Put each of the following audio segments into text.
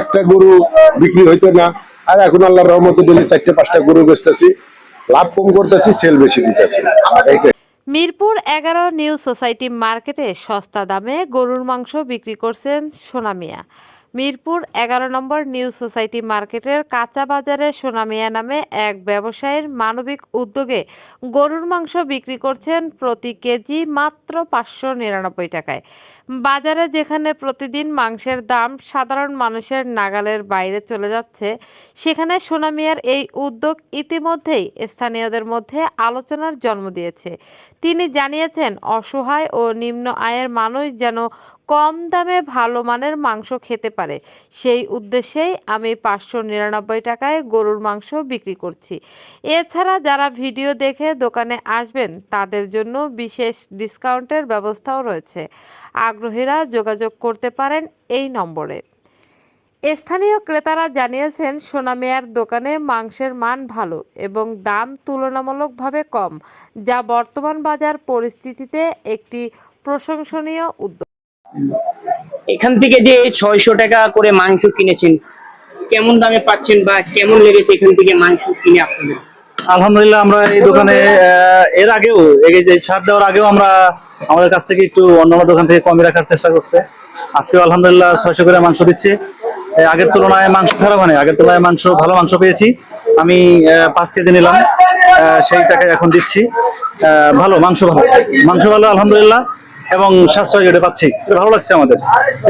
একটা গরু বিক্রি হইতো না। আর এখন আল্লাহর রহমতে ডেলি চারটে, পাঁচটা গরু বেচতেছি। লাভ কম করতেছি সেল বেশি দিতেছি। মিরপুর এগারো নিউ সোসাইটি মার্কেটে সস্তা দামে গরুর মাংস বিক্রি করছেন সোনামিয়া মিরপুর এগারো নম্বর নিউ সোসাইটি মার্কেটের কাঁচা বাজারে সোনামিয়া নামে এক ব্যবসায়ীর মানবিক উদ্যোগে গরুর মাংস বিক্রি করছেন প্রতি কেজি মাত্র পাঁচশো নিরানব্বই টাকায়। বাজারে যেখানে প্রতিদিন মাংসের দাম সাধারণ মানুষের নাগালের বাইরে চলে যাচ্ছে, সেখানে সোনামিয়ার এই উদ্যোগ ইতিমধ্যেই স্থানীয়দের মধ্যে আলোচনার জন্ম দিয়েছে। তিনি জানিয়েছেন, অসহায় ও নিম্ন আয়ের মানুষ যেন কম দামে ভালো মানের মাংস খেতে পারে। সেই উদ্দেশ্যেই আমি পাঁচশো নিরানব্বই টাকায় গরুর মাংস বিক্রি করছি। এছাড়া যারা ভিডিও দেখে দোকানে আসবেন, তাদের জন্য বিশেষ ডিসকাউন্টের ব্যবস্থাও রয়েছে। আগ্রহীরা যোগাযোগ করতে পারেন এই নম্বরে। স্থানীয় ক্রেতারা জানিয়েছেন, সোনামিয়ার দোকানে মাংসের মান ভালো এবং দাম তুলনামূলকভাবে কম, যা বর্তমান বাজার পরিস্থিতিতে একটি প্রশংসনীয় উদ্যোগ। এখান থেকে যে ছয়শো টাকা করে মাংস কিনেছেন, কেমন দামে পাচ্ছেন বা কেমন লেগেছে এখান থেকে মাংস কিনে আপনাদের? আলহামদুলিল্লাহ, আমরা এই দোকানে এর আগেও ছাড় দেওয়ার আগেও আমরা আমাদের কাছ থেকে একটু অন্যান্য দোকান থেকে কমে রাখার চেষ্টা করছে। আজকেও আলহামদুলিল্লাহ ছয়শো করে মাংস দিচ্ছে। আগের তুলনায় মাংস খারাপ হয় আগের তুলনায় মাংস, ভালো মাংস পেয়েছি। আমি পাঁচ কেজি নিলাম সেই টাকায় এখন দিচ্ছি। ভালো, মাংস ভালো। মাংস ভালো, আলহামদুলিল্লাহ। এবং সাশ্রয় রেটে পাচ্ছি। ভালো লাগছে আমাদের।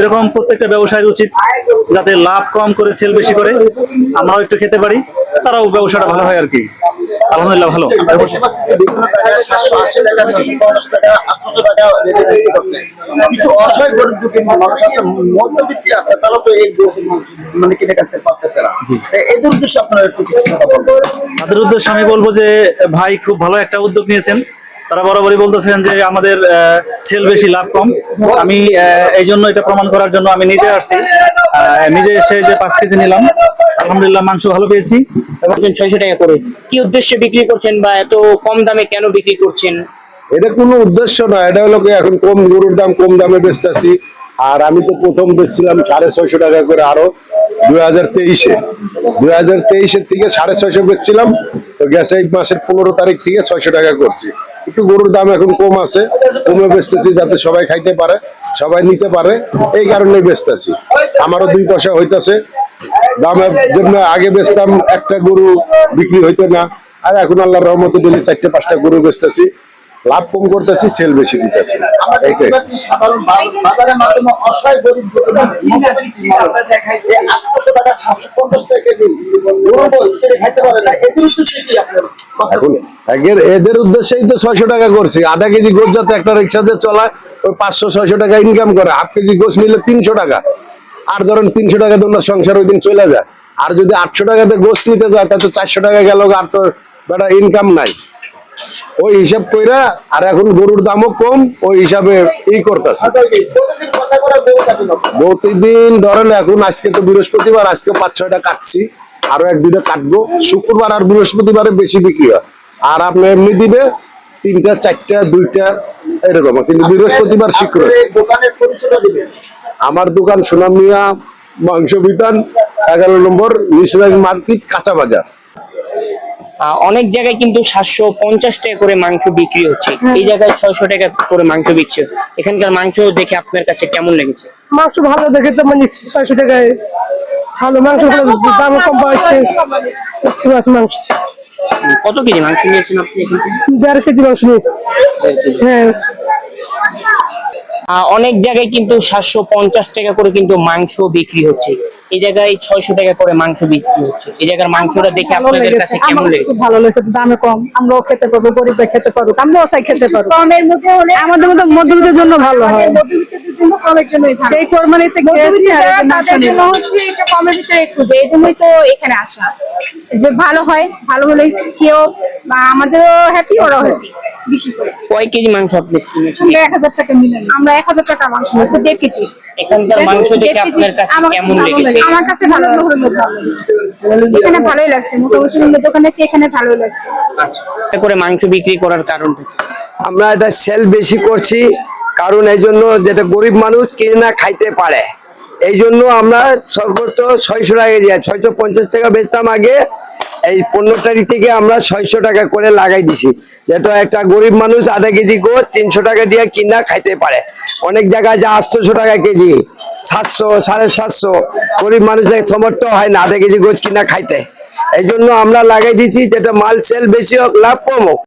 এরকম প্রত্যেকটা ব্যবসায়ীর উচিত যাতে লাভ কম করে সেল বেশি করে। আমরাও একটু খেতে পারি তারাও ব্যবসাটা ভালো হয় আর কি। আলহামদুলিল্লাহ ভালো। কিছু অসহায় গরিব দুঃখী মানুষ আছে মধ্যবিত্তি আছে তারা তো এই মানে কিনে কাটতে পারতেছে না। এদের উদ্দেশ্যে আপনারা একটু কিছু কথা বলবেন। তাদের উদ্দেশ্যে আমি বলব যে ভাই খুব ভালো একটা উদ্যোগ নিয়েছেন। তারা বরাবরই বলতেছেন যে আমাদের সেল বেশি লাভ কম। আমি এই জন্য এটা প্রমাণ করার জন্য আমি নিজে আসছি। নিজে এসে যে পাঁচ কেজি নিলাম আলহামদুলিল্লাহ মাংস ভালো পেয়েছি। এবং ছয়শো টাকা করে কি উদ্দেশ্যে বিক্রি করছেন বা এত কম দামে কেন বিক্রি করছেন? এটা কোনো উদ্দেশ্য না এটা হলো কি এখন কম গরুর দাম কম দামে বেচতেছি। আর আমি তো প্রথম বেচছিলাম সাড়ে ছয়শো টাকা করে আরও দুই হাজার তেইশে। দুই হাজার তেইশের থেকে সাড়ে ছয়শো বেচছিলাম তো গেছে এই মাসের পনেরো তারিখ থেকে ছয়শো টাকা করছি। একটু গরুর দাম এখন কম আছে। কমে বেচতেছি যাতে সবাই খাইতে পারে, সবাই নিতে পারে। এই কারণে বেচতেছি আমারও দুই পয়সা হইতেছে। দামের জন্য আগে বেচতাম একটা গরু বিক্রি হইতো না। আর এখন আল্লাহর রহমতে ডেলি চারটে, পাঁচটা গরু বেচতেছি। লাভ কম করতেছি সেল বেশি দিতেছি। এদের এখন উদ্দেশ্যেই তো ছয়শো টাকা করছি। আধা কেজি গোস যাতে একটা রিক্সাতে চলায় ওই পাঁচশো ছয়শো টাকা ইনকাম করে। হাফ কেজি গোস নিলে তিনশো টাকা। আর ধরেন তিনশো টাকা তো ওনার সংসার ওই দিন চলে যায়। আর যদি আটশো টাকাতে গোস নিতে যায় তাহলে চারশো টাকা গেল আর তো বেটা ইনকাম নাই। ওই হিসাব কইরা আর এখন গরুর দামও কম, ওই হিসাবে ই করতেছে। প্রতিদিন ধরেন এখন আজকে তো বৃহস্পতিবার, আজকে পাঁচ ছয়টা কাটছি, আরও এক দুইটা কাটবো। শুক্রবার আর বৃহস্পতিবারে বেশি বিক্রি হয়। আর আপনি এমনি দিবে, তিনটা, চারটা, দুইটা, এরকম। কিন্তু বৃহস্পতিবার দিবেন আমার দোকান সোনামিয়া মাংস বিতান, এগারো নম্বর নিউজিল্যান্ড মার্কেট, কাঁচা বাজার। অনেক জায়গায় কিন্তু সাতশো পঞ্চাশ টাকা করে মাংস বিক্রি হচ্ছে। এই জায়গায় ছয়শো টাকা করে মাংস বিকছে এখানকার মাংস দেখে আপনার কাছে কেমন লেগেছে? মাংস ভালো দেখে তো মানে ছয়শো টাকায় ভালো মাংস দাম কম পাচ্ছে। মাছ মাংস। কত কেজি মাংস নিয়েছেন আপনি দেড় কেজি মাংস নিয়েছি। হ্যাঁ। অনেক জায়গায় কিন্তু সাতশো পঞ্চাশ টাকা করে কিন্তু মাংস বিক্রি হচ্ছে। এই জায়গায় ছয়শো টাকা করে মাংস বিক্রি হচ্ছে। এই জায়গার মাংসটা দেখে ভালো আপনাদের লেগেছে। কাছে কেমন লেগেছে ভালো লেগেছে। দামে কম। আমরাও খেতে পারব গরিবরা খেতে পারব আমরাও চাই খেতে পারব কমের মধ্যে হলে আমাদের মধ্যে মধ্যবিত্তের জন্য ভালো হয়। জন্য কমের জন্য সেই কোরবানিতে তাদের জন্য হচ্ছে এটা কমের ভিতরে খুঁজে এই জন্যই তো এখানে আসা। যে ভালো হয় ভালো হলে কেউ বা আমাদেরও হ্যাপি ওরাও হ্যাপি কয় কেজি মাংস আপনি কিনেছেন? আমরা এক হাজার টাকা মিলে আমরা এক হাজার টাকা মাংস নিচ্ছি দেড় কেজি এখানকার মাংস দেখে আপনার কাছে আমার কেমন লেগেছে? আমার কাছে ভালো লাগছে। এখানে ভালোই লাগছে। মোটামুটি চেয়ে এখানে ভালোই লাগছে। আচ্ছা। করে মাংস বিক্রি করার কারণটা আমরা এটা সেল বেশি করছি। কারণ এই জন্য যেটা গরিব মানুষ কিনে না খাইতে পারে। এই জন্য আমরা সর্বোচ্চ ছয়শো টাকা দিয়ে, ছয়শো পঞ্চাশ টাকা বেচতাম আগে, এই পনেরো তারিখ থেকে আমরা ছয়শো টাকা করে লাগাই দিছি। যেটা একটা গরিব মানুষ আধা কেজি গোছ তিনশো টাকা দিয়ে কিনা খাইতে পারে। অনেক জায়গায় যা আটশোশো টাকা কেজি, সাতশো, সাড়ে সাতশো, গরিব মানুষের সমর্থ হয় না আধা কেজি গোছ কিনা খাইতে। এই জন্য আমরা লাগাই দিছি, যেটা মাল সেল বেশি হোক, লাভ কম হোক।